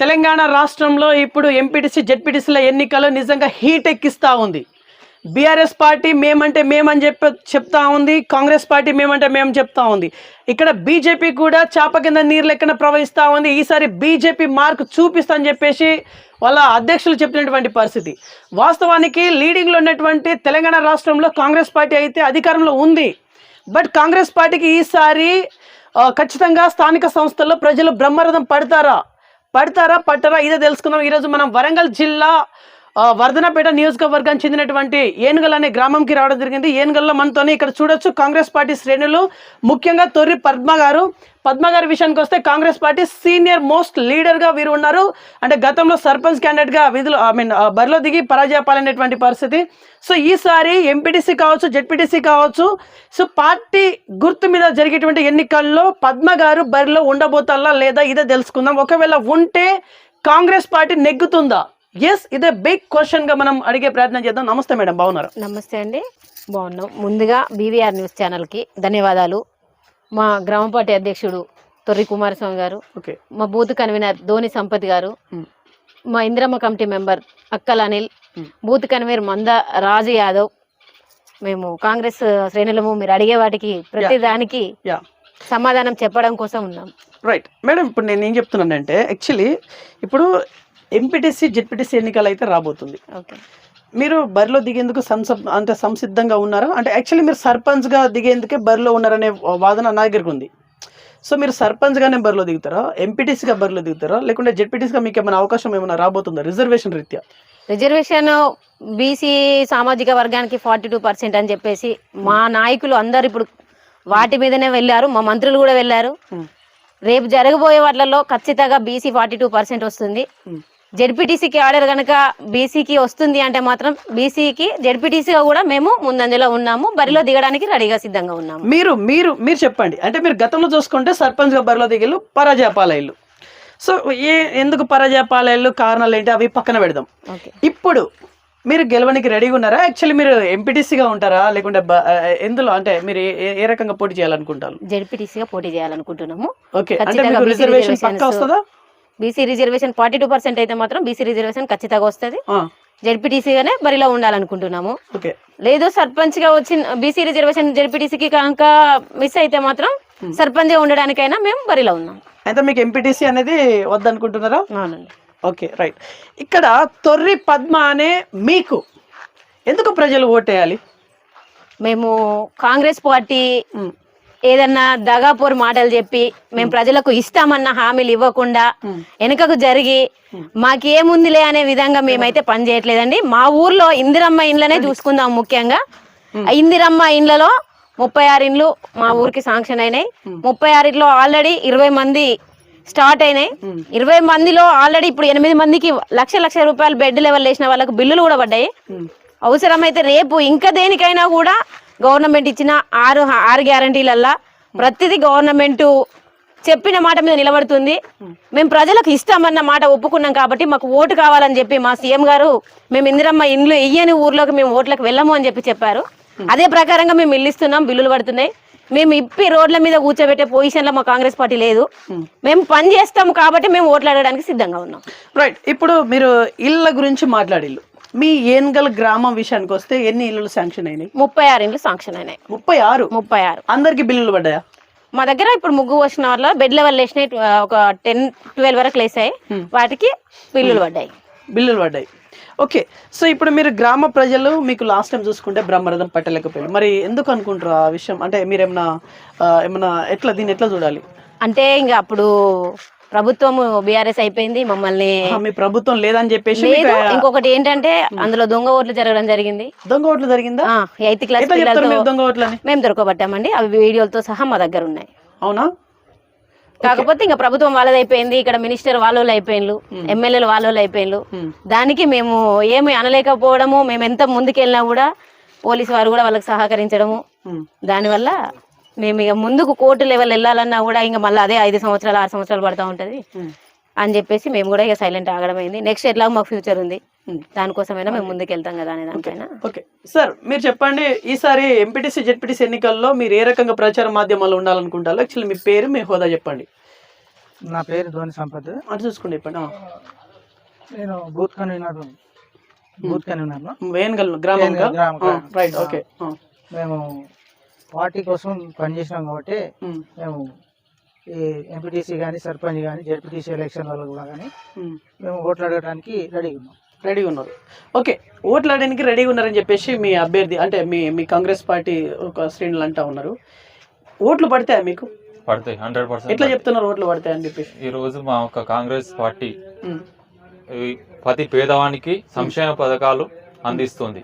తెలంగాణ రాష్ట్రంలో ఇప్పుడు ఎంపీటీసీ జెడ్పీటీసీల ఎన్నికలు నిజంగా హీట్ ఎక్కిస్తూ ఉంది. బీఆర్ఎస్ పార్టీ మేమంటే మేమని చెప్ప చెప్తా ఉంది. కాంగ్రెస్ పార్టీ మేమంటే మేము చెప్తా ఉంది. ఇక్కడ బీజేపీ కూడా చేప కింద నీరు లెక్కన ప్రవహిస్తూ ఉంది. ఈసారి బీజేపీ మార్క్ చూపిస్తా అని చెప్పేసి వాళ్ళ అధ్యక్షులు చెప్పినటువంటి పరిస్థితి. వాస్తవానికి లీడింగ్లో ఉన్నటువంటి తెలంగాణ రాష్ట్రంలో కాంగ్రెస్ పార్టీ అయితే అధికారంలో ఉంది. బట్ కాంగ్రెస్ పార్టీకి ఈసారి ఖచ్చితంగా స్థానిక సంస్థల్లో ప్రజలు బ్రహ్మరథం పడతారా? పడతారా పట్టరా? ఇదే తెలుసుకుందాం. ఈరోజు మనం వరంగల్ జిల్లా వర్ధనపేట నియోజకవర్గానికి చెందినటువంటి ఏనుగల్ అనే గ్రామంకి రావడం జరిగింది. ఏనుగల్లో మనతోనే ఇక్కడ చూడొచ్చు కాంగ్రెస్ పార్టీ శ్రేణులు. ముఖ్యంగా తొర్రి పద్మ గారు. పద్మ గారి విషయానికి వస్తే కాంగ్రెస్ పార్టీ సీనియర్ మోస్ట్ లీడర్గా వీరు ఉన్నారు. అంటే గతంలో సర్పంచ్ క్యాండిడేట్గా విధులు ఐ మీన్ బరిలో దిగి పరాజయపాలనేటువంటి పరిస్థితి. సో ఈసారి ఎంపీటీసీ కావచ్చు జెడ్పీటీసీ కావచ్చు సో పార్టీ గుర్తు మీద జరిగేటువంటి ఎన్నికల్లో పద్మ గారు బరిలో ఉండబోతాలా లేదా ఇదే తెలుసుకుందాం. ఒకవేళ ఉంటే కాంగ్రెస్ పార్టీ నెగ్గుతుందా? ఎస్ ఇదే బిగ్ క్వశ్చన్గా మనం అడిగే ప్రయత్నం చేద్దాం. నమస్తే మేడం బాగున్నారు? నమస్తే అండి బాగున్నాం. ముందుగా బీవీఆర్ న్యూస్ ఛానల్కి ధన్యవాదాలు. మా గ్రామ పార్టీ అధ్యక్షుడు తొర్రి కుమారస్వామి గారు ఓకే మా బూత్ కన్వీనర్ ధోని సంపత్ గారు Hmm. మా Indiramma committee member Akkal Anil Hmm. Booth convener Manda Raju Yadav. మేము కాంగ్రెస్ శ్రేణులము మీరు అడిగే వాటికి ప్రతి దానికి సమాధానం చెప్పడం కోసం ఉన్నాం. రైట్ మేడం ఇప్పుడు నేను ఏం చెప్తున్నానంటే యాక్చువల్లీ ఇప్పుడు ఎంపీటీసీ జెడ్పీటీసీ ఎన్నికలు అయితే రాబోతుంది. మీరు బరిలో దిగేందుకు సంస అంటే సంసిద్ధంగా ఉన్నారా? అంటే యాక్చువల్లీ మీరు సర్పంచ్గా దిగేందుకే బరిలో ఉన్నారనే వాదన నా దగ్గరికి ఉంది. సో మీరు సర్పంచ్గానే బరిలో దిగుతారా? ఎంపీటీసీగా బరిలో దిగుతారా? లేకుంటే జెడ్పీటీసీగా మీకు ఏమైనా అవకాశం ఏమైనా రాబోతుందా? రిజర్వేషన్ రీత్యా? రిజర్వేషన్ బీసీ సామాజిక వర్గానికి ఫార్టీ టూ పర్సెంట్ అని చెప్పేసి మా నాయకులు అందరు ఇప్పుడు వాటి మీదనే వెళ్ళారు. మా మంత్రులు కూడా వెళ్ళారు. Hmm. రేపు జరగబోయే వాటిలలో ఖచ్చితంగా బీసీ ఫార్టీ టూ పర్సెంట్ వస్తుంది. Hmm. జెడ్పీటీసీకి ఆర్డర్ కనుక బీసీకి వస్తుంది అంటే మాత్రం బీసీకి జెడ్పీటీసీగా కూడా మేము ముందంజలో ఉన్నాము బరిలో దిగడానికి రెడీగా సిద్ధంగా ఉన్నాము. మీరు మీరు మీరు చెప్పండి. అంటే మీరు గతంలో చూసుకుంటే సర్పంచ్గా బరిలో దిగిళ్ళు పరాజయపాలయ్యలు సో ఏ ఎందుకు పరాజయపాలయ్యలు కారణాలు ఏంటి అవి పక్కన పెడదాం. ఇప్పుడు మీరు గెలవడానికి రెడీగా ఉన్నారా? యాక్చువల్లీ మీరు ఎంపీటీసీగా ఉంటారా? లేకుంటే ఎందులో అంటే మీరు ఏ- రకంగా పోటీ చేయాలనుకుంటారు? జెడ్పీటీసీగా పోటీ చేయాలనుకుంటున్నాము. ఓకే. అంటే మీకు రిజర్వేషన్ పక్కా వస్తుందా? BC reservation forty two percent అయితే మాత్రం బీసీ రిజర్వేషన్ ఖచ్చితంగా వస్తుంది. జెడ్పీటీసీగానే బరిలో ఉండాలనుకుంటున్నాము. ఓకే. లేదు సర్పంచ్గా వచ్చిన బీసీ రిజర్వేషన్ జెడ్పీటీసీకి కనుక మిస్ అయితే మాత్రం సర్పంచ్గా ఉండడానికైనా మేము బరిలో ఉన్నాం. అయితే మీకు ఎంపీటీసీ అనేది వద్దనుకుంటున్నారా? అవునండి. Okay right. ఇక్కడ తొర్రి పద్మ అనే మీకు ఎందుకు ప్రజలు ఓటేయాలి? మేము కాంగ్రెస్ పార్టీ ఏదన్నా దగాపూర్ మాటలు చెప్పి మేము ప్రజలకు ఇస్తామన్న హామీలు ఇవ్వకుండా వెనుకకు జరిగి మాకేముందిలే అనే విధంగా మేమైతే పని చేయట్లేదండి మా ఊర్లో ఇందిరమ్మ ఇండ్లనే చూసుకుందాం ముఖ్యంగా. ఇందిరమ్మ ఇండ్లలో ముప్పై ఆరు ఇండ్లు మా ఊరికి శాంక్షన్ అయినాయి. ముప్పై ఆరిట్లో ఆల్రెడీ ఇరవై మంది స్టార్ట్ అయినాయి. ఇరవై మందిలో ఆల్రెడీ ఇప్పుడు ఎనిమిది మందికి లక్ష లక్ష రూపాయలు బెడ్ లెవెల్ వేసిన వాళ్ళకు బిల్లులు కూడా పడ్డాయి. అవసరమైతే రేపు ఇంకా దేనికైనా కూడా గవర్నమెంట్ ఇచ్చిన ఆరు ఆరు గ్యారంటీలల్లా ప్రతిదీ గవర్నమెంట్ చెప్పిన మాట మీద నిలబడుతుంది. మేము ప్రజలకు ఇస్తామన్న మాట ఒప్పుకున్నాం కాబట్టి మాకు ఓటు కావాలని చెప్పి మా సీఎం గారు మేము ఇందిరమ్మ ఇండ్లు ఇయ్యని ఊర్లోకి మేము ఓట్లకు వెళ్ళము అని చెప్పి చెప్పారు. అదే ప్రకారంగా మేము ఇల్లు ఇస్తున్నాం బిల్లులు పడుతున్నాయి. మేము ఇప్పి రోడ్ల మీద కూర్చోబెట్టే పొజిషన్లో మా కాంగ్రెస్ పార్టీ లేదు. మేము పని చేస్తాము కాబట్టి మేము ఓట్లు అడగడానికి సిద్ధంగా ఉన్నాం. రైట్ ఇప్పుడు మీరు ఇళ్ళ గురించి మాట్లాడిల్లు. మీ ఏన్గల్ గ్రామం విషయానికి వస్తే ఎన్ని ఇల్లులు శాంక్షన్ అయినాయి? ముప్పై ఆరు ఇండ్లు శాంక్షన్ అయినాయి. ముప్పై ఆరు? ముప్పై ఆరు. అందరికి బిల్లులు పడ్డాయా? మా దగ్గర ఇప్పుడు ముగ్గు వచ్చిన వాళ్ళ బెడ్ లెవెల్ వేసినాయి ఒక టెన్ ట్వెల్వ్ వరకు లేసాయి. వాటికి బిల్లులు పడ్డాయి. బిల్లులు పడ్డాయి. ఓకే సో ఇప్పుడు మీరు గ్రామ ప్రజలు మీకు లాస్ట్ టైం చూసుకుంటే బ్రహ్మరథం పట్టలేకపోయారు. మరి ఎందుకు అనుకుంటారు ఆ విషయం? అంటే మీరు ఏమన్నా ఏమన్నా ఎట్లా దీన్ని ఎట్లా చూడాలి? అంటే ఇంకా అప్పుడు ప్రభుత్వం బీఆర్ఎస్ అయిపోయింది మమ్మల్ని మీ ప్రభుత్వం లేదని చెప్పేసి లేదు. ఇంకొకటి ఏంటంటే అందులో దొంగ ఓట్లు జరగడం జరిగింది. దొంగ ఓట్లు జరిగిందా? ఎయిత్ క్లాస్ దొంగ ఓట్లని? మేము దొరకబట్టామండి. అవి వీడియోలతో సహా మా దగ్గర ఉన్నాయి. అవునా? కాకపోతే ఇంకా ప్రభుత్వం వాళ్ళది అయిపోయింది ఇక్కడ మినిస్టర్ వాళ్ళోళ్ళు అయిపోయిండ్రు ఎమ్మెల్యేలు వాళ్ళోళ్ళు అయిపోయిండ్రు. దానికి మేము ఏమి అనలేకపోవడము. మేము ఎంత ముందుకెళ్ళినా కూడా పోలీసు వారు కూడా వాళ్ళకి సహకరించడము. దానివల్ల మేము ఇక ముందుకు కోర్టు లెవెల్ వెళ్ళాలన్నా కూడా ఇంకా మళ్ళీ అదే ఐదు సంవత్సరాలు ఆరు సంవత్సరాలు పడతా ఉంటుంది. అని చెప్పేసి మేము కూడా ఇక సైలెంట్ ఆగడమైంది నెక్స్ట్ ఎట్లా మాకు ఫ్యూచర్ ఉంది. దానికోసమైనా మేము ముందుకు వెళ్తాం కదా అనే దానిపైన. ఓకే. సార్ మీరు చెప్పండి ఈసారి ఎంపీటీసీ జెడ్పీటీసీ ఎన్నికల్లో మీరు ఏ రకంగా ప్రచార మాధ్యమాల్లో ఉండాలనుకుంటారో? యాక్చువల్లీ మీ పేరు మీ హోదా చెప్పండి. నా పేరు ధోని సంపత్. అటు చూసుకోండి చెప్పండి. నేను booth convener. Booth convener Vengal గ్రామం. రైట్ ఓకే మేము పార్టీ కోసం పనిచేసినాం కాబట్టి మేము ఈ ఎంపీటీసీ కానీ సర్పంచ్ కానీ జడ్పీటీసీ ఎలక్షన్లలో కూడా కానీ మేము ఓట్లు అడగడానికి రెడీగా ఉన్నాం. రెడీగా ఉన్నారు. ఓకే ఓట్లు ఆడడానికి రెడీగా ఉన్నారని చెప్పేసి మీ అభ్యర్థి అంటే మీ మీ కాంగ్రెస్ పార్టీ ఒక శ్రేణులు అంటా ఉన్నారు. ఓట్లు పడతాయా మీకు? పడతాయి హండ్రెడ్ ఎట్లా పర్సెంట్ చెప్తున్నారు ఓట్లు పడతాయని చెప్పేసి? ఈ రోజు మా ఒక కాంగ్రెస్ పార్టీ ప్రతి పేదవానికి సంక్షేమ పథకాలు అందిస్తుంది.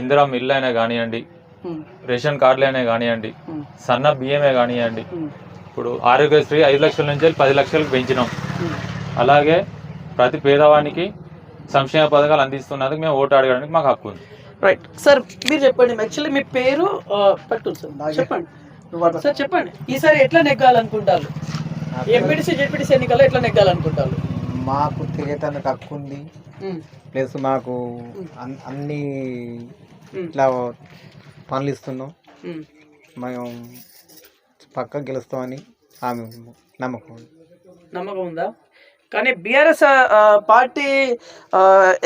ఇందిరా మిల్ అయినా కానివ్వండి రేషన్ కార్డులు అయినా కానివ్వండి సన్న బియ్యమే కానివ్వండి. ఇప్పుడు ఆరోగ్యశ్రీ ఐదు లక్షల నుంచి పది లక్షలకు పెంచినాం. అలాగే ప్రతి పేదవానికి సంక్షేమ పథకాలు అందిస్తున్నందుకు మేము ఓటు అడగడానికి మాకు హక్కు ఉంది. రైట్ సార్ మీరు చెప్పండి యాక్చువల్లీ మీ పేరు పట్టు సార్ చెప్పండి. సార్ చెప్పండి. ఈసారి ఎట్లా నెగ్గాలనుకుంటారు? ఎంపీటీసీ జెడ్పీటీసీ ఎన్నికల్లో ఎట్లా నెగ్గాలనుకుంటారు? మాకు తిరిగేదానికి హక్కు ఉంది. ప్లస్ మాకు అన్- అన్ని ఇట్లా పనులు ఇస్తున్నాం. మేము పక్క గెలుస్తామని ఆమె నమ్మకం ఉంది. నమ్మకం ఉందా? కానీ BRS party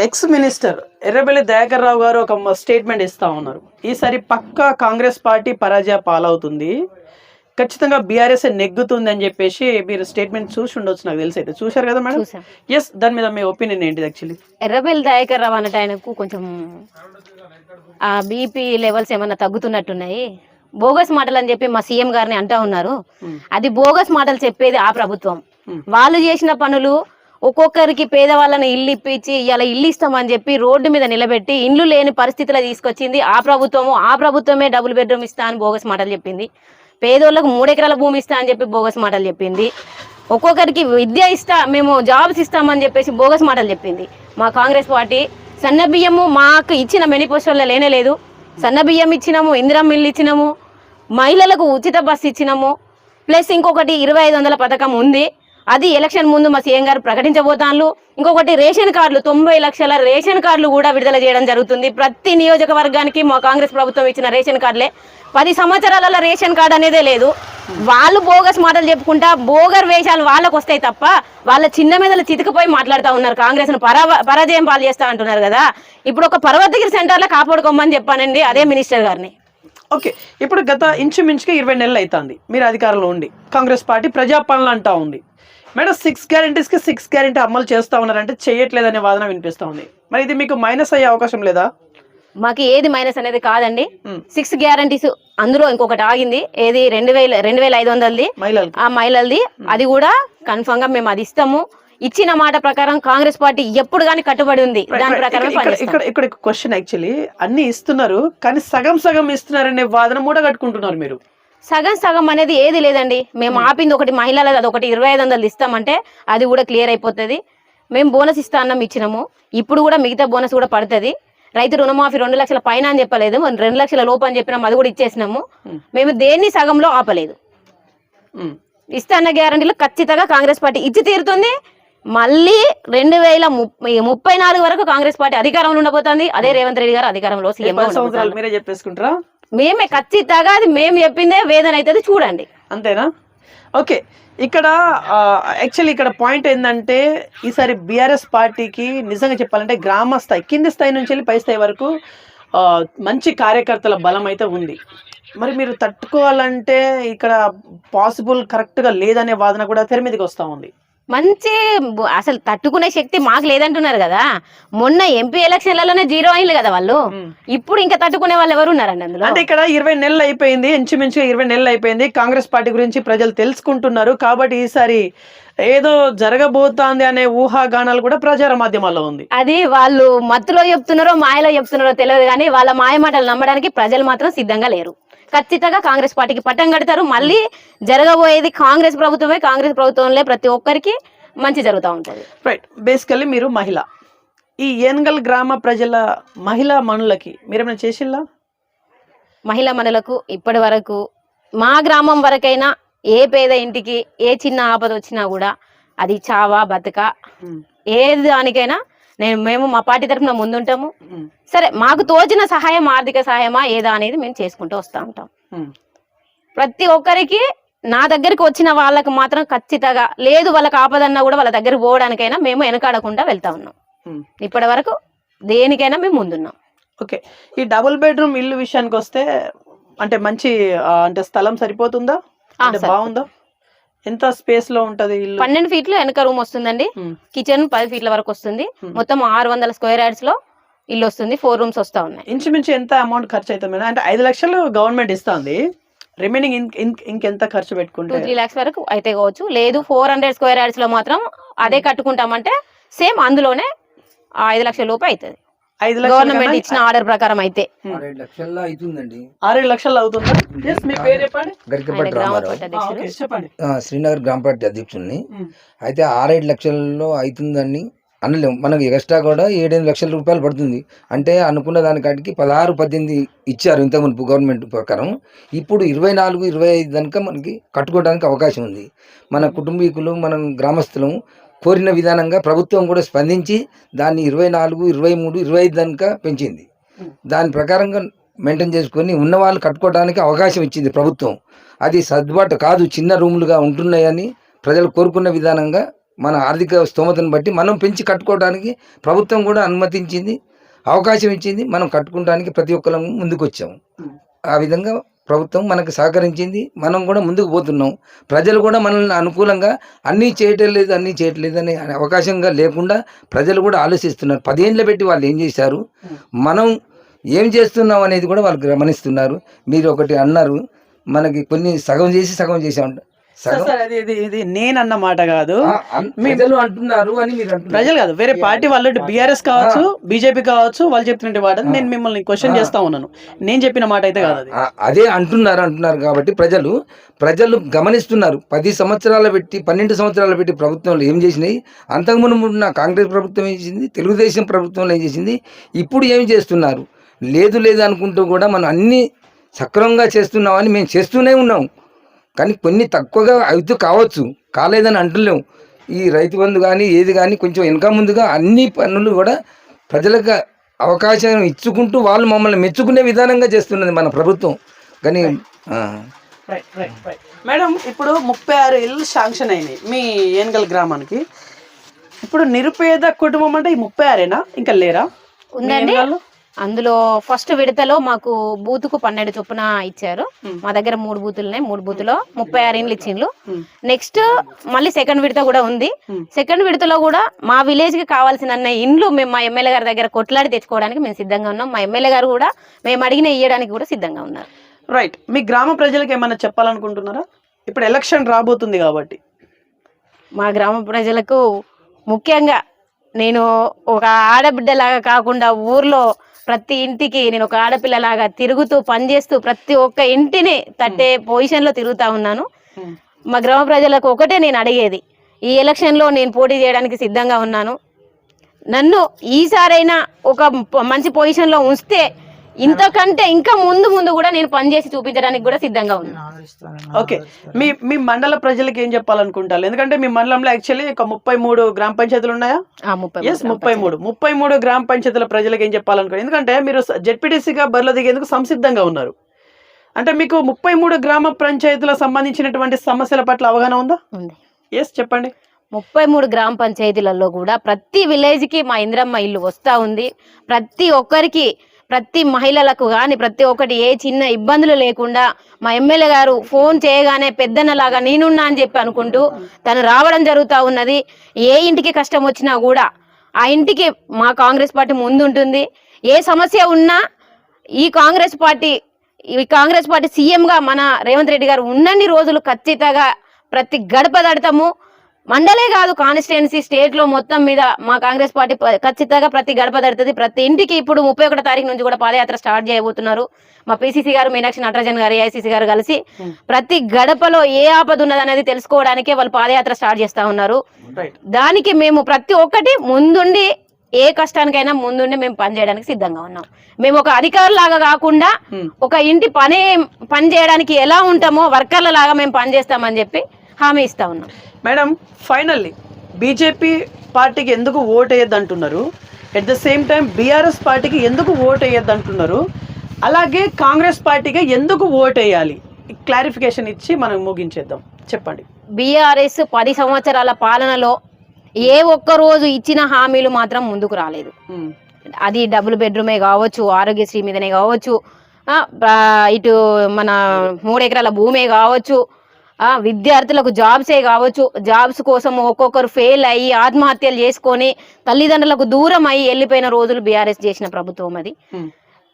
ex minister Errabelli Dayakar Rao గారు ఒక స్టేట్మెంట్ ఇస్తా ఉన్నారు. ఈసారి పక్కా కాంగ్రెస్ పార్టీ పరాజయ పాలవుతుంది. ఖచ్చితంగా బీఆర్ఎస్ నెగ్గుతుంది అని చెప్పేసి మీరు స్టేట్మెంట్ చూసి ఉండొచ్చు నాకు తెలిసి అయితే. చూశారు కదా మేడం? ఎస్ దాని మీద మీ ఒపీనియన్ ఏంటిది యాక్చువల్లీ ఎర్రబెల్లి దయాకర్ రావు అన్నట్టు ఆయనకు కొంచెం ఆ బీపీ లెవెల్స్ ఏమన్నా తగ్గుతున్నట్టున్నాయి? బోగస్ మాటలు అని చెప్పి మా సీఎం గారిని అంటా ఉన్నారు. అది బోగస్ మాటలు చెప్పేది ఆ ప్రభుత్వం. వాళ్ళు చేసిన పనులు ఒక్కొక్కరికి పేదవాళ్ళని ఇల్లు ఇప్పించి ఇలా ఇల్లు ఇస్తామని చెప్పి రోడ్డు మీద నిలబెట్టి ఇండ్లు లేని పరిస్థితిలో తీసుకొచ్చింది ఆ ప్రభుత్వము. ఆ ప్రభుత్వమే డబుల్ బెడ్రూమ్ ఇస్తా అని బోగస్ మాటలు చెప్పింది. పేదోళ్ళకు మూడెకరాల భూమి ఇస్తా అని చెప్పి బోగస్ మాటలు చెప్పింది. ఒక్కొక్కరికి విద్య ఇస్తా మేము జాబ్స్ ఇస్తామని చెప్పేసి బోగస్ మాటలు చెప్పింది. మా కాంగ్రెస్ పార్టీ సన్న బియ్యము మాకు ఇచ్చిన మేనిఫెస్టోలో లేనే లేదు. సన్న బియ్యం ఇచ్చినాము ఇందిరా మిల్లు ఇచ్చినాము మహిళలకు ఉచిత బస్సు ఇచ్చినాము ప్లస్ ఇంకొకటి ఇరవై ఐదు వందల పథకం ఉంది. అది ఎలక్షన్ ముందు మా సీఎం గారు ప్రకటించబోతాను ఇంకొకటి రేషన్ కార్డులు తొంభై లక్షల రేషన్ కార్డులు కూడా విడుదల చేయడం జరుగుతుంది. ప్రతి నియోజకవర్గానికి మా కాంగ్రెస్ ప్రభుత్వం ఇచ్చిన రేషన్ కార్డులే. పది సంవత్సరాల రేషన్ కార్డు అనేదే లేదు. వాళ్ళు బోగస్ మాటలు చెప్పుకుంటా బోగర్ వేషాలు వాళ్ళకు వస్తాయి తప్ప వాళ్ళ చిన్న మీదలు చితికిపోయి మాట్లాడుతూ ఉన్నారు. కాంగ్రెస్ను పరాజయం పాలు చేస్తా అంటున్నారు కదా. ఇప్పుడు ఒక పర్వతగిరి సెంటర్లో కాపాడుకోమని చెప్పానండి అదే మినిస్టర్ గారిని. ఓకే ఇప్పుడు గత ఇంచుమించుగా ఇరవై నెలలు అవుతుంది మీరు అధికారంలో ఉండి కాంగ్రెస్ పార్టీ ప్రజాపాలన అంటా ఉంది. మేడం సిక్స్ గ్యారంటీస్కి సిక్స్ గ్యారంటీ అమలు చేస్తా ఉన్నారంటే చేయట్లేదనే వాదన వినిపిస్తా ఉంది. మరి ఇది మీకు మైనస్ అయ్యే అవకాశం లేదా? మాకు ఏది మైనస్ అనేది కాదండి. సిక్స్ గ్యారంటీస్ అందులో ఇంకొకటి ఆగింది. ఏది రెండు వేల రెండు వేల ఐదు వందలది? ఆ మహిళలది అది కూడా కన్ఫర్మ్గా మేము అది ఇస్తాము. ఇచ్చిన మాట ప్రకారం కాంగ్రెస్ పార్టీ ఎప్పుడు కానీ కట్టుబడి ఉంది. దాని ప్రకారం ఇక్కడ ఇక్కడ ఇక్కడ క్వశ్చన్ యాక్చువల్లీ అన్ని ఇస్తున్నారు కానీ సగం సగం ఇస్తున్నారనే వాదన మూట కట్టుకుంటున్నారు మీరు. సగం సగం అనేది ఏది లేదండి. మేము ఆపింది ఒకటి మహిళలది అది ఒకటి ఇరవై ఐదు వందలు ఇస్తామంటే అది కూడా క్లియర్ అయిపోతుంది. మేము బోనస్ ఇస్తా అన్నాం ఇచ్చినాము. ఇప్పుడు కూడా మిగతా బోనస్ కూడా పడుతుంది. రైతు రుణమాఫీ రెండు లక్షల పైన అని చెప్పలేదు రెండు లక్షల లోపు అని చెప్పినాము అది కూడా ఇచ్చేసినాము. మేము దేన్ని సగంలో ఆపలేదు. ఉమ్. ఇస్తా అన్న గ్యారంటీలు ఖచ్చితంగా కాంగ్రెస్ పార్టీ ఇచ్చి తీరుతుంది. మళ్ళీ రెండు వేల ముప్పై నాలుగు వరకు కాంగ్రెస్ పార్టీ అధికారంలో ఉండబోతుంది. అదే రేవంత్ రెడ్డి గారు అధికారంలో సీఎం మీరే చెప్పేసుకుంటారా? మేమే ఖచ్చితంగా అది మేము చెప్పిందే వేదన అవుతుంది చూడండి. అంతేనా? ఓకే. ఇక్కడ యాక్చువల్లీ ఇక్కడ పాయింట్ ఏంటంటే ఈసారి బీఆర్ఎస్ పార్టీకి నిజంగా చెప్పాలంటే గ్రామ స్థాయి కింది స్థాయి నుంచి వెళ్ళి పై స్థాయి వరకు మంచి కార్యకర్తల బలం అయితే ఉంది. మరి మీరు తట్టుకోవాలంటే ఇక్కడ పాసిబుల్ కరెక్ట్గా లేదనే వాదన కూడా తెర మీదకి వస్తూ ఉంది. మంచి అసలు తట్టుకునే శక్తి మాకు లేదంటున్నారు కదా. మొన్న ఎంపీ ఎలక్షన్లలోనే జీరో అయింది కదా వాళ్ళు. ఇప్పుడు ఇంకా తట్టుకునే వాళ్ళు ఎవరు ఉన్నారండి అందులో? అంటే ఇక్కడ ఇరవై నెలలు అయిపోయింది ఇంచుమించుగా ఇరవై నెలలు అయిపోయింది. కాంగ్రెస్ పార్టీ గురించి ప్రజలు తెలుసుకుంటున్నారు. కాబట్టి ఈసారి ఏదో జరగబోతోంది అనే ఊహాగానాలు కూడా ప్రచార మాధ్యమాల్లో ఉంది. అది వాళ్ళు మత్తులో చెప్తున్నారో మాయలో చెప్తున్నారో తెలియదు కానీ వాళ్ళ మాయ మాటలు నమ్మడానికి ప్రజలు మాత్రం సిద్ధంగా లేరు. ఖచ్చితంగా కాంగ్రెస్ పార్టీకి పట్టం కడతారు. మళ్ళీ జరగబోయేది కాంగ్రెస్ ప్రభుత్వమే. కాంగ్రెస్ ప్రభుత్వంలో ప్రతి ఒక్కరికి మంచి జరుగుతూ ఉంటది. రైట్ బేసికల్లీ మీరు మహిళ. ఈ ఏన్గల్ గ్రామ ప్రజల మహిళా మనులకి మీరేమైనా చేసిల్లా? మహిళా మనులకు ఇప్పటి వరకు మా గ్రామం వరకైనా ఏ పేద ఇంటికి ఏ చిన్న ఆపద వచ్చినా కూడా అది చావా బతుక. ఏది దానికైనా నేను మేము మా పార్టీ తరఫున ముందుంటాము. సరే మాకు తోచిన సహాయం ఆర్థిక సహాయమా ఏదా అనేది మేము చేసుకుంటూ వస్తూ ఉంటాం. ప్రతి ఒక్కరికి నా దగ్గరికి వచ్చిన వాళ్ళకి మాత్రం ఖచ్చితంగా లేదు వాళ్ళకి ఆపదన్నా కూడా వాళ్ళ దగ్గరికి పోవడానికైనా మేము వెనకాడకుండా వెళ్తా ఉన్నాం. ఇప్పటి వరకు దేనికైనా మేము ముందున్నాం. ఓకే. ఈ డబుల్ బెడ్రూమ్ ఇల్లు విషయానికి వస్తే అంటే మంచి అంటే స్థలం సరిపోతుంది. బాగుందా? ఎంత స్పేస్లో ఉంటది ఇల్లు? పన్నెండు ఫీట్లు వెనక రూమ్ వస్తుందండి. కిచెన్ పది ఫీట్ల వరకు వస్తుంది. Hmm. మొత్తం ఆరు వందల స్క్వేర్ యార్డ్స్లో ఇల్లు వస్తుంది. ఫోర్ రూమ్స్ వస్తా ఉన్నాయి. ఇంచుమించు ఎంత అమౌంట్ ఖర్చు అవుతుంది మేడం? అంటే ఐదు లక్షలు గవర్నమెంట్ ఇస్తుంది. రిమైనింగ్ ఇంకెంత ఖర్చు పెట్టుకుంటే? త్రీ లాక్స్ వరకు అయితే కావచ్చు. లేదు ఫోర్ హండ్రెడ్ స్క్వేర్ యార్డ్స్లో మాత్రం అదే కట్టుకుంటామంటే సేమ్ అందులోనే ఐదు లక్షల లోపు అవుతుంది ఐదు గవర్నమెంట్ ఇచ్చిన ఆర్డర్ ప్రకారం అయితే. ఆరేడు లక్షల్లో అవుతుందండి. ఆరేడు లక్షలు అవుతుందా? ఎస్ మీ పేరు చెప్పండి. ఆయన గరికపట్టి గ్రామ రామారావు పంచాయతీ ఆ, అధ్యక్షుడు. ఓకే చెప్పండి. ఆ, శ్రీనగర్ గ్రామ పంచాయతీ అధ్యక్షుడిని. ఉమ్, అయితే ఆరేడు లక్షల్లో అవుతుందని అనలేము. మనకు ఎక్స్ట్రా కూడా ఏడెనిమిది లక్షల రూపాయలు పడుతుంది. అంటే అనుకున్న దానికాటికి పదహారు పద్దెనిమిది ఇచ్చారు ఇంత మునుపు గవర్నమెంట్ ప్రకారం. ఇప్పుడు ఇరవై నాలుగు ఇరవై ఐదు దానిక మనకి కట్టుకోవడానికి అవకాశం ఉంది. మన కుటుంబీకులు మనం గ్రామస్తులం కోరిన విధానంగా ప్రభుత్వం కూడా స్పందించి దాన్ని ఇరవై నాలుగు ఇరవై మూడు ఇరవై ఐదు దానిక పెంచింది. దాని ప్రకారంగా మెయింటైన్ చేసుకొని ఉన్న వాళ్ళు కట్టుకోవడానికి అవకాశం ఇచ్చింది ప్రభుత్వం. అది సర్దుబాటు కాదు చిన్న రూములుగా ఉంటున్నాయని ప్రజలు కోరుకున్న విధానంగా మన ఆర్థిక స్తోమతను బట్టి మనం పెంచి కట్టుకోవడానికి ప్రభుత్వం కూడా అనుమతించింది అవకాశం ఇచ్చింది. మనం కట్టుకోవడానికి ప్రతి ఒక్కరం ముందుకు వచ్చాము ఆ విధంగా ప్రభుత్వం మనకు సహకరించింది. మనం కూడా ముందుకు పోతున్నాం. ప్రజలు కూడా మనల్ని అనుకూలంగా అన్నీ చేయటం లేదు అన్నీ చేయట్లేదు అనే అవకాశంగా లేకుండా ప్రజలు కూడా ఆలోచిస్తున్నారు. పదేళ్ళు పెట్టి వాళ్ళు ఏం చేశారు? మనం ఏం చేస్తున్నాం అనేది కూడా వాళ్ళు గమనిస్తున్నారు. మీరు ఒకటి అన్నారు. మనకి కొన్ని సగం చేసి సగం చేసామంట సార్ అది ఇది ఇది నేను అన్న మాట కాదు. ప్రజలు అంటున్నారు అని మీరు ప్రజలు కాదు వేరే పార్టీ వాళ్ళు బీఆర్ఎస్ కావచ్చు బీజేపీ కావచ్చు వాళ్ళు చెప్తున్న మాట నేను మిమ్మల్ని క్వశ్చన్ చేస్తా ఉన్నాను. నేను చెప్పిన మాట అయితే కాదు అదే అంటున్నారు అంటున్నారు కాబట్టి ప్రజలు ప్రజలు గమనిస్తున్నారు. పది సంవత్సరాలు పెట్టి పన్నెండు సంవత్సరాలు పెట్టి ప్రభుత్వంలో ఏం చేసినాయి? అంతకుముందు ఉన్న కాంగ్రెస్ ప్రభుత్వం ఏం చేసింది? తెలుగుదేశం ప్రభుత్వంలో ఏం చేసింది? ఇప్పుడు ఏం చేస్తున్నారు? లేదు లేదు అనుకుంటూ కూడా మనం అన్ని సక్రమంగా చేస్తున్నామని మేము చేస్తూనే ఉన్నాం. కానీ కొన్ని తక్కువగా అవుతూ కావచ్చు కాలేదని అంటలేము ఈ రైతు బంధు కానీ ఏది కానీ కొంచెం వెనక ముందుగా అన్ని పనులు కూడా ప్రజలకు అవకాశం ఇచ్చుకుంటూ వాళ్ళు మమ్మల్ని మెచ్చుకునే విధానంగా చేస్తున్నది మన ప్రభుత్వం. కానీ ఆ, రైట్ రైట్ రైట్ మేడం ఇప్పుడు ముప్పై ఆరు ఇల్లు శాంక్షన్ అయినాయి మీ ఏనుగల్ గ్రామానికి. ఇప్పుడు నిరుపేద కుటుంబం అంటే ఈ ముప్పై ఆరేనా? ఇంకా లేరా? ఉందండి? అందులో ఫస్ట్ విడతలో మాకు బూతుకు పన్నెండు చొప్పున ఇచ్చారు. మా దగ్గర మూడు బూతులు ఉన్నాయి మూడు బూతులో ముప్పై ఆరు ఇండ్లు ఇచ్చిండ్లు. నెక్స్ట్ మళ్ళీ సెకండ్ విడత కూడా ఉంది. సెకండ్ విడతలో కూడా మా విలేజ్కి కావాల్సిన అన్న ఇండ్లు మేము మా ఎమ్మెల్యే గారి దగ్గర కొట్లాడి తెచ్చుకోవడానికి మేము సిద్ధంగా ఉన్నాం. మా ఎమ్మెల్యే గారు కూడా మేము అడిగిన ఇవ్వడానికి కూడా సిద్ధంగా ఉన్నారు. రైట్ మీ గ్రామ ప్రజలకు ఏమైనా చెప్పాలనుకుంటున్నారా? ఇప్పుడు ఎలక్షన్ రాబోతుంది కాబట్టి. మా గ్రామ ప్రజలకు ముఖ్యంగా నేను ఒక ఆడబిడ్డలాగా కాకుండా ఊర్లో ప్రతి ఇంటికి నేను ఒక ఆడపిల్లలాగా తిరుగుతూ పనిచేస్తూ ప్రతి ఒక్క ఇంటిని తట్టే పొజిషన్లో తిరుగుతా ఉన్నాను. మా గ్రామ ప్రజలకు ఒకటే నేను అడిగేది. ఈ ఎలక్షన్లో నేను పోటీ చేయడానికి సిద్ధంగా ఉన్నాను. నన్ను ఈసారైనా ఒక మంచి పొజిషన్లో ఉంచితే ఇంతకంటే ఇంకా ముందు ముందు కూడా నేను పనిచేసి చూపించడానికి కూడా సిద్ధంగా ఉన్నాను ఆదరిస్తాను ఓకే మీ మీ మండల ప్రజలకు ఏం చెప్పాలనుకుంటారు? ఎందుకంటే మీ మండలంలో యాక్చువల్లీ ఒక ముప్పై మూడు గ్రామ పంచాయతీలు ఉన్నాయా? ఎస్ ముప్పై మూడు ముప్పై మూడు. గ్రామ పంచాయతీల ప్రజలకు ఏం చెప్పాలనుకో ఎందుకంటే మీరు జెడ్పీటీసీగా బరిలో దిగేందుకు సంసిద్ధంగా ఉన్నారు. అంటే మీకు ముప్పై మూడు గ్రామ పంచాయతీలకు సంబంధించినటువంటి సమస్యల పట్ల అవగాహన ఉందా? ఉంది. ఎస్ చెప్పండి. ముప్పై మూడు గ్రామ పంచాయతీలలో కూడా ప్రతి విలేజ్కి మా ఇంద్రమ్మ ఇల్లు వస్తా ఉంది. ప్రతి ఒక్కరికి ప్రతి మహిళలకు కానీ ప్రతి ఒక్కటి ఏ చిన్న ఇబ్బందులు లేకుండా మా ఎమ్మెల్యే గారు ఫోన్ చేయగానే పెద్దన్నలాగా నేనున్నా అని చెప్పి అనుకుంటూ తను రావడం జరుగుతూ ఉన్నది. ఏ ఇంటికి కష్టం వచ్చినా కూడా ఆ ఇంటికి మా కాంగ్రెస్ పార్టీ ముందుంటుంది. ఏ సమస్య ఉన్నా ఈ కాంగ్రెస్ పార్టీ ఈ కాంగ్రెస్ పార్టీ సీఎంగా మన రేవంత్ రెడ్డి గారు ఉన్నన్ని రోజులు ఖచ్చితంగా ప్రతి గడప దడతాము మండలే కాదు కాన్స్టిట్యున్సీ స్టేట్లో మొత్తం మీద మా కాంగ్రెస్ పార్టీ ఖచ్చితంగా ప్రతి గడప దడుతుంది. ప్రతి ఇంటికి ఇప్పుడు ముప్పై ఒకటో తారీఖు నుంచి కూడా పాదయాత్ర స్టార్ట్ చేయబోతున్నారు. మా పిసిసి గారు మీనాక్షి నటరాజన్ గారు ఏఐసిసి గారు కలిసి ప్రతి గడపలో ఏ ఆపద ఉన్నది అనేది తెలుసుకోవడానికే వాళ్ళు పాదయాత్ర స్టార్ట్ చేస్తా ఉన్నారు. రైట్ దానికి మేము ప్రతి ఒక్కటి ముందుండి ఏ కష్టానికైనా ముందుండి మేము పనిచేయడానికి సిద్ధంగా ఉన్నాం. మేము ఒక అధికారులాగా కాకుండా Hmm. ఒక ఇంటి పని పని చేయడానికి ఎలా ఉంటామో వర్కర్ల లాగా మేము పనిచేస్తామని చెప్పి హామీ ఇస్తా ఉన్నాం. మేడం ఫైనల్లీ బీజేపీ పార్టీకి ఎందుకు ఓట్ వేయద్దు అంటున్నారు at the same time BRS పార్టీకి ఎందుకు ఓట్ వేయద్దు అంటున్నారు అలాగే కాంగ్రెస్ పార్టీకి ఎందుకు ఓట్ వేయాలి? క్లారిఫికేషన్ ఇచ్చి మనం ముగించేద్దాం. చెప్పండి. బీఆర్ఎస్ పది సంవత్సరాల పాలనలో ఏ ఒక్క రోజు ఇచ్చిన హామీలు మాత్రం ముందుకు రాలేదు. ఉమ్, అది డబుల్ బెడ్రూమే కావచ్చు ఆరోగ్యశ్రీ మీదనే కావచ్చు ఇటు మన మూడు ఎకరాల భూమే కావచ్చు విద్యార్థులకు జాబ్సే కావచ్చు. జాబ్స్ కోసం ఒక్కొక్కరు ఫెయిల్ అయ్యి ఆత్మహత్యలు చేసుకొని తల్లిదండ్రులకు దూరం అయ్యి వెళ్ళిపోయిన రోజులు బీఆర్ఎస్ చేసిన ప్రభుత్వం అది.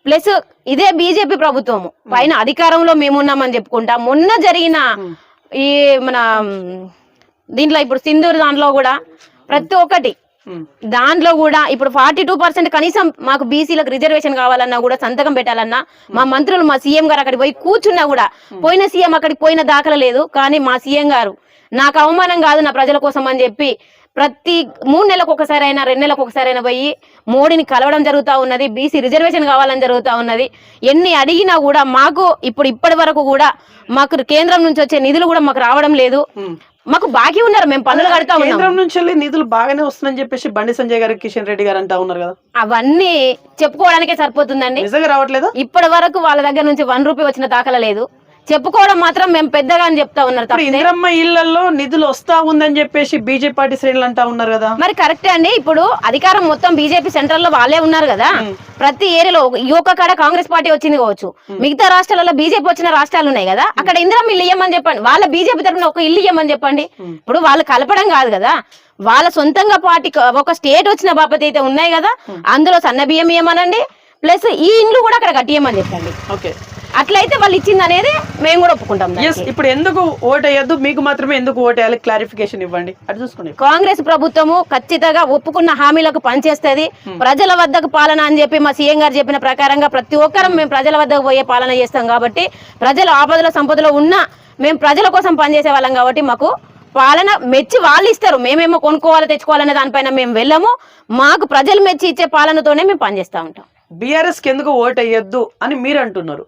ప్లస్ ఇదే బీజేపీ ప్రభుత్వము. పైన అధికారంలో మేమున్నామని చెప్పుకుంటా. మొన్న జరిగిన. ఈ మన దీంట్లో ఇప్పుడు సింధూర్ దాంట్లో కూడా ప్రతి ఒక్కటి దాంట్లో కూడా ఇప్పుడు ఫార్టీ టూ పర్సెంట్ కనీసం మాకు బీసీలకు రిజర్వేషన్ కావాలన్నా కూడా సంతకం పెట్టాలన్నా మా మంత్రులు మా సీఎం గారు అక్కడికి పోయి కూర్చున్నా కూడా పోయిన సీఎం అక్కడికి పోయిన దాఖల లేదు. కానీ మా సీఎం గారు నాకు అవమానం కాదు నా ప్రజల కోసం అని చెప్పి ప్రతి మూడు నెలలకు ఒకసారి అయినా రెండు నెలలకు ఒకసారి అయినా పోయి మోడీని కలవడం జరుగుతూ ఉన్నది బీసీ రిజర్వేషన్ కావాలని జరుగుతూ ఉన్నది. ఎన్ని అడిగినా కూడా మాకు ఇప్పుడు ఇప్పటి వరకు కూడా మాకు కేంద్రం నుంచి వచ్చే నిధులు కూడా మాకు రావడం లేదు. మాకు బాకీ ఉన్నారు మేము పనులు కడతా ఉన్నాం కేంద్రం నుంచి నిధులు బాగానే వస్తుందని చెప్పేసి బండి సంజయ్ గారు కిషన్ రెడ్డి గారు అంటా ఉన్నారు కదా. అవన్నీ చెప్పుకోవడానికే సరిపోతుందండి. నిజంగా రావట్లేదా? ఇప్పటి వరకు వాళ్ళ దగ్గర నుంచి వన్ రూపీ వచ్చిన దాఖలా లేదు. చెప్పుకోవడం మాత్రం మేము పెద్దగా అని చెప్తా ఉన్నారు ఇప్పుడు ఇందిరమ్మ ఇళ్ళలో నిధులు వస్తా ఉందని చెప్పేసి బీజేపీ పార్టీ శ్రేణులు అంటా ఉన్నారు కదా. మరి కరెక్టే అండి. ఇప్పుడు అధికారం మొత్తం బీజేపీ సెంట్రల్లో వాళ్ళే ఉన్నారు కదా. ప్రతి ఏరియాలో ఈ ఒక్క కాడ కాంగ్రెస్ పార్టీ వచ్చింది కావచ్చు. మిగతా రాష్ట్రాలలో బీజేపీ వచ్చిన రాష్ట్రాలు ఉన్నాయి కదా. అక్కడ ఇందిరమ్మ ఇల్లు ఇయ్యమని చెప్పండి. వాళ్ళ బీజేపీ తరఫున ఒక ఇల్లు ఇయ్యమని చెప్పండి. ఇప్పుడు వాళ్ళు కలపడం కాదు కదా. వాళ్ళ సొంతంగా పార్టీ ఒక స్టేట్ వచ్చిన బాపతి అయితే ఉన్నాయి కదా. అందులో సన్న బియ్యం ఇయ్యమనండి. ప్లస్ ఈ ఇండ్లు కూడా అక్కడ కట్టియమని చెప్పండి. ఓకే. అట్లయితే వాళ్ళు ఇచ్చింది అనేది మేము కూడా ఒప్పుకుంటాం. ఎస్ ఇప్పుడు ఎందుకు ఓట్ వేయద్దు? మీకు మాత్రమే ఎందుకు ఓట్ వేయాలి? క్లారిఫికేషన్ ఇవ్వండి. అటు చూసుకోండి. కాంగ్రెస్ ప్రభుత్వము ఖచ్చితంగా ఒప్పుకున్న హామీలకు పనిచేస్తుంది. ప్రజల వద్దకు పాలన అని చెప్పి మా సీఎం గారు చెప్పిన ప్రకారంగా ప్రతి ఒక్కరం మేము ప్రజల వద్దకు పోయే పాలన చేస్తాం కాబట్టి ప్రజల ఆపదల సంపదలో ఉన్న మేము ప్రజల కోసం పనిచేసే వాళ్ళం కాబట్టి మాకు పాలన మెచ్చి వాళ్ళు ఇస్తారు. మేమేమో కొనుక్కోవాలి తెచ్చుకోవాలనే దానిపైన మేము వెళ్ళము. మాకు ప్రజలు మెచ్చి ఇచ్చే పాలనతోనే మేము పనిచేస్తూ ఉంటాం. బీఆర్ఎస్కి ఎందుకు ఓట్ వేయద్దు అని మీరు అంటున్నారు?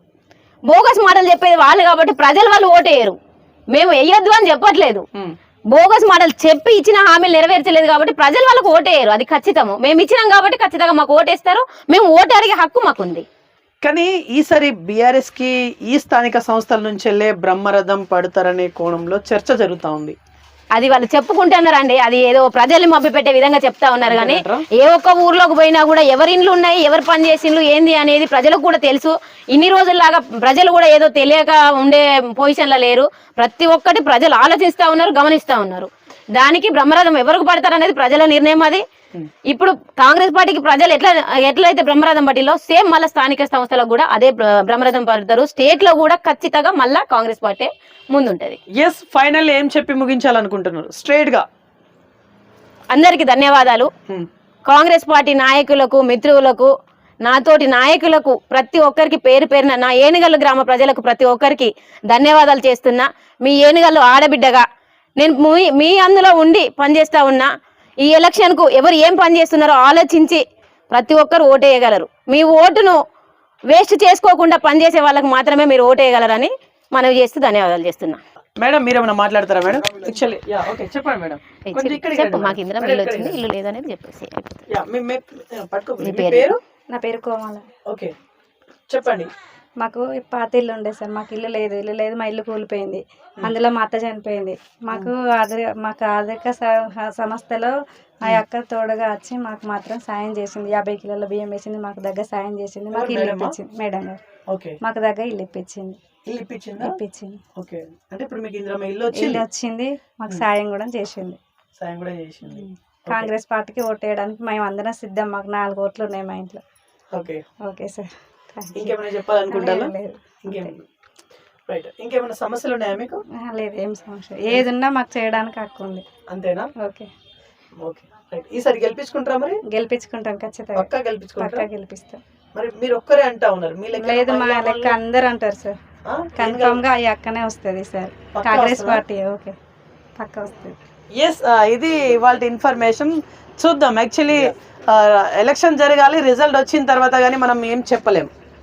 బోగస్ మాటలు చెప్పేది వాళ్ళు కాబట్టి ప్రజలు వాళ్ళు ఓటేయరు. మేము వేయొద్దు అని చెప్పట్లేదు. బోగస్ మాటలు చెప్పి ఇచ్చిన హామీలు నెరవేర్చలేదు కాబట్టి ప్రజలు వాళ్ళకు ఓటేయరు. అది ఖచ్చితము. మేము ఇచ్చినాం కాబట్టి ఖచ్చితంగా మాకు ఓటేస్తారు. మేము ఓటు అడిగే హక్కు మాకుంది. కానీ ఈసారి బీఆర్ఎస్కి ఈ స్థానిక సంస్థల నుంచి వెళ్ళే బ్రహ్మరథం పడతారనే కోణంలో చర్చ జరుగుతా ఉంది. అది వాళ్ళు చెప్పుకుంటున్నారండి అది ఏదో ప్రజల్ని మభ్యపెట్టే విధంగా చెప్తా ఉన్నారు కానీ? ఏ ఒక్క ఊర్లోకి పోయినా కూడా ఎవరి ఇండ్లు ఉన్నాయి ఎవరు పని చేసిండ్లు ఏంది అనేది ప్రజలకు కూడా తెలుసు. ఇన్ని రోజుల్లాగా ప్రజలు కూడా ఏదో తెలియక ఉండే పొజిషన్లో లేరు. ప్రతి ఒక్కటి ప్రజలు ఆలోచిస్తా ఉన్నారు గమనిస్తా ఉన్నారు. దానికి బ్రహ్మరథం ఎవరికి పడతారు అనేది ప్రజల నిర్ణయం అది. ఇప్పుడు కాంగ్రెస్ పార్టీకి ప్రజలు ఎట్లా ఎట్లయితే బ్రహ్మరథం పట్టిలో సేమ్ మళ్ళీ స్థానిక సంస్థలకు కూడా అదే బ్ర- బ్రహ్మరథం పడతారు స్టేట్లో కూడా ఖచ్చితంగా మళ్ళా కాంగ్రెస్ పార్టీ ముందుంటది. ఎస్ ఫైనల్ ఏం చెప్పి ముగించాలనుకుంటున్నారు? స్ట్రైట్గా. అందరికి ధన్యవాదాలు. ఉమ్. కాంగ్రెస్ పార్టీ నాయకులకు మిత్రులకు నాతోటి నాయకులకు ప్రతి ఒక్కరికి పేరు పేరున నా ఏనుగల్లు గ్రామ ప్రజలకు ప్రతి ఒక్కరికి ధన్యవాదాలు చేస్తున్నా. మీ ఏనుగల్లు ఆడబిడ్డగా నేను మీ మీ అందులో ఉండి పనిచేస్తా ఉన్నా. ఈ ఎలక్షన్కు ఎవరు ఏం పని చేస్తున్నారో ఆలోచించి ప్రతి ఒక్కరు ఓటేయగలరు మీ ఓటును వేస్ట్ చేసుకోకుండా పనిచేసే వాళ్ళకి మాత్రమే మీరు ఓటేయగలరని మనవి చేస్తూ ధన్యవాదాలు చేస్తున్నా. మేడం మీరేమైనా మాట్లాడతారా మేడం? యాక్చువల్లీ యా ఓకే చెప్పండి మేడం. కొంచెం ఇక్కడికి చెప్పు రండి మాకు మేడం. ఇందిరా మేడం, ఇల్లు ఇక్కడికి వచ్చింది ఇల్లు లేదనేది చెప్పేసి అయిపోతుంది. యా, మీ- మీ- పట్టుకో మీ మీ పేరు? పేరు? నా పేరు కోమల. ఓకే చెప్పండి. మాకు పాత ఇల్లు ఉండే సార్ మాకు ఇల్లు లేదు ఇల్లు లేదు మా ఇల్లు కూలిపోయింది. అందులో మా అత్త చనిపోయింది. మాకు ఆధార మాకు ఆర్థిక సంస్థలో ఆ అక్క తోడుగా వచ్చి మాకు మాత్రం సాయం చేసింది. యాభై కిలోల బియ్యం వేసింది మాకు దగ్గర సాయం చేసింది మాకు ఇల్లు? ఇప్పించింది. మేడం గారు. మాకు దగ్గర ఇల్లు ఇప్పించింది. ఇల్లు ఇప్పించిందా? అంటే ఇప్పుడు మీకు ఇల్లు వచ్చింది? మాకు సాయం కూడా చేసింది. సాయం కూడా చేసింది. కాంగ్రెస్ పార్టీకి ఓటు వేయడానికి మేము అందరం సిద్ధం మాకు నాలుగు ఓట్లు ఉన్నాయి మా ఇంట్లో. ఓకే. Okay sir. ఇంకేమైనా. ఇంకేం రైట్. ఇంకేమైనా సమస్యలు ఉన్నాయా మీకు? లేదు ఏం సమస్య. ఏది ఉన్నా మాకు చేయడానికి హక్కు ఉంది. అంతేనా? ఓకే. ఓకే. రైట్. ఈసారి గెలిపించుకుంటారా మరి? గెలిపించుకుంటాం ఖచ్చితంగా. పక్కా గెలిపించుకుంటారా? గెలిపిస్తాం. మరి మీరు ఒక్కరే అంటా ఉన్నారు. మీ లెక్క లేదు మా లెక్క అందరు అంటారు సార్? కన్ఫామ్గా ఈ అక్కనే వస్తుంది సార్. కాంగ్రెస్? Party okay. పక్క వస్తుంది. ఎస్ ఇది వాళ్ళ ఇన్ఫర్మేషన్. చూద్దాం. యాక్చువల్లీ ఎలక్షన్ జరగాలి రిజల్ట్ వచ్చిన తర్వాత కానీ మనం ఏం చెప్పలేం.